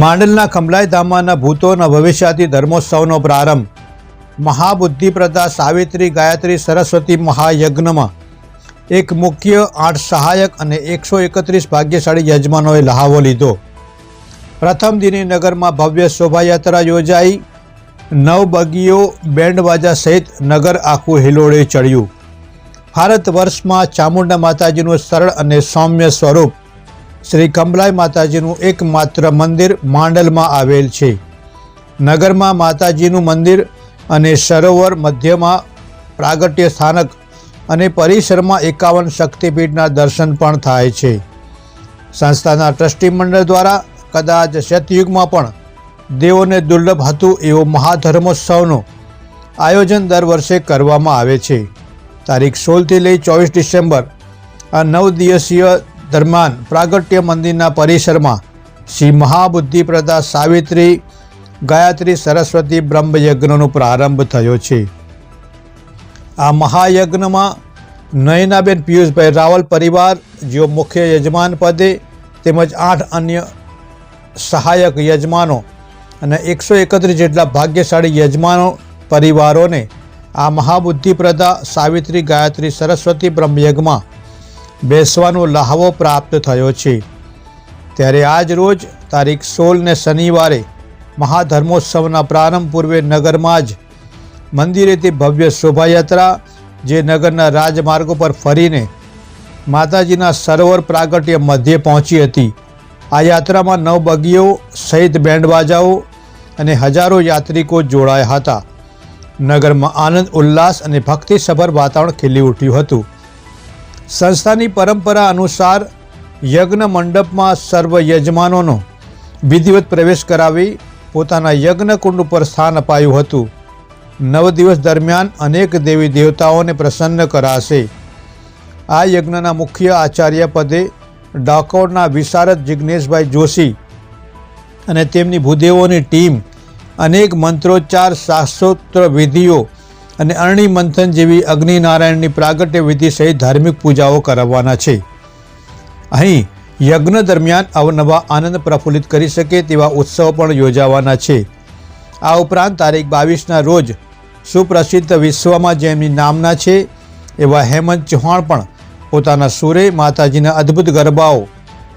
માંડલના ખંભલાઈ ધામમાંના ભૂતોના ભવિષ્યાથી ધર્મોત્સવનો પ્રારંભ. મહાબુદ્ધિપ્રદા સાવિત્રી ગાયત્રી સરસ્વતી મહાયજ્ઞમાં. એક મુખ્ય આઠ સહાયક અને એકસો એકત્રીસ ભાગ્યશાળી યજમાનોએ લહાવો લીધો. પ્રથમ દિને નગરમાં ભવ્ય શોભાયાત્રા યોજાઈ. નવ બગીઓ બેન્ડવાજા સહિત નગર આખું હિલોળે ચડ્યું. ભારત વર્ષમાં ચામુંડા માતાજીનું સરળ અને સૌમ્ય સ્વરૂપ શ્રી કમલાઈ માતાજીનું એકમાત્ર મંદિર માંડલમાં આવેલ છે. નગરમાં માતાજીનું મંદિર અને સરોવર મધ્યમાં પ્રાગટ્ય સ્થાનક અને પરિસરમાં એકાવન શક્તિપીઠના દર્શન પણ થાય છે. સંસ્થાના ટ્રસ્ટી મંડળ દ્વારા કદાચ સતયુગમાં પણ દેવોને દુર્લભ હતું એવો મહાધર્મોત્સવનું આયોજન દર વર્ષે કરવામાં આવે છે. તારીખ સોળથી લઈ ચોવીસ ડિસેમ્બર આ નવ દિવસીય દરમિયાન પ્રાગટ્ય મંદિરના પરિસરમાં શ્રી મહાબુદ્ધિપ્રદા સાવિત્રી, ગાયત્રી સરસ્વતી બ્રહ્મયજ્ઞનો પ્રારંભ થયો છે. આ મહાયજ્ઞમાં નયનાબેન પિયુષભાઈ રાવલ પરિવાર, જેઓ મુખ્ય યજમાન પદે તેમજ આઠ અન્ય સહાયક યજમાનો અને એકસો એકત્રીસ જેટલા ભાગ્યશાળી યજમાનો પરિવારોને આ મહાબુદ્ધિપ્રદા સાવિત્રી ગાયત્રી સરસ્વતી બ્રહ્મયજ્ઞમાં બેસવાનો લહાવો પ્રાપ્ત થયો છે. ત્યારે આજ રોજ તારીખ સોળને શનિવારે મહાધર્મોત્સવના પ્રારંભ પૂર્વે નગરમાં જ મંદિરેથી ભવ્ય શોભાયાત્રા જે નગરના રાજમાર્ગો પર ફરીને માતાજીના સરોવર પ્રાગટ્ય મધ્યે પહોંચી હતી. આ યાત્રામાં નવ બગીઓ, સહિત બેન્ડબાજાઓ અને હજારો યાત્રિકો જોડાયા હતા. નગરમાં આનંદ, ઉલ્લાસ અને ભક્તિસભર વાતાવરણ ખીલી ઉઠ્યું હતું. સંસ્થાની પરંપરા અનુસાર યજ્ઞ મંડપમાં સર્વ યજમાનોનો વિધિવત પ્રવેશ કરાવી પોતાના યજ્ઞકુંડ ઉપર સ્થાન અપાયું હતું. નવ દિવસ દરમિયાન અનેક દેવી દેવતાઓને પ્રસન્ન કરાશે. આ યજ્ઞના મુખ્ય આચાર્ય પદે ડાકોરના વિશારદ જિજ્ઞેશભાઈ જોશી અને તેમની ભૂદેવોની ટીમ અનેક મંત્રોચ્ચાર શાસ્ત્રોત્ર વિધિઓ અને અરણી મંથન જેવી અગ્નિનારાયણની પ્રાગટ્ય વિધિ સહિત ધાર્મિક પૂજાઓ કરાવવાના છે. અહીં યજ્ઞ દરમિયાન અવનવા આનંદ પ્રફુલ્લિત કરી શકે તેવા ઉત્સવો પણ યોજાવાના છે. આ ઉપરાંત તારીખ બાવીસના રોજ સુપ્રસિદ્ધ વિશ્વમાં જેમની નામના છે એવા હેમંત ચૌહાણ પણ પોતાના સુરે માતાજીના અદ્ભુત ગરબાઓ,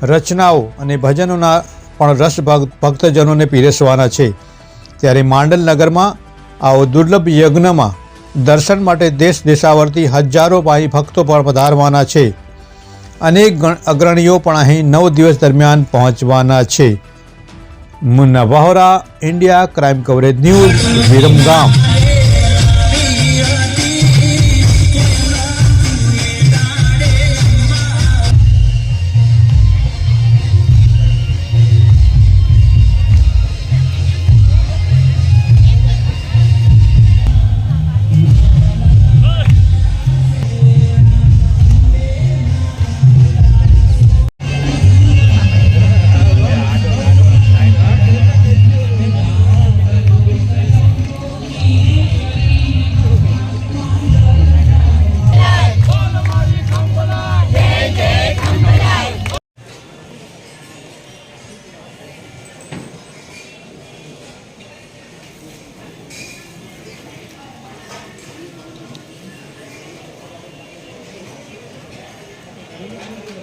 રચનાઓ અને ભજનોના પણ રસ ભક્તજનોને પીરસવાના છે. ત્યારે માંડલ નગરમાં આવો દુર્લભ યજ્ઞમાં દર્શન માટે દેશ દેશાવરથી હજારો ભાઈ ભક્તો પણ પધારવાના છે. અનેક અગ્રણીઓ પણ અહીં નવ દિવસ દરમિયાન પહોંચવાના છે. Munna Vohra India, crime coverage news, Viramgam. Amen.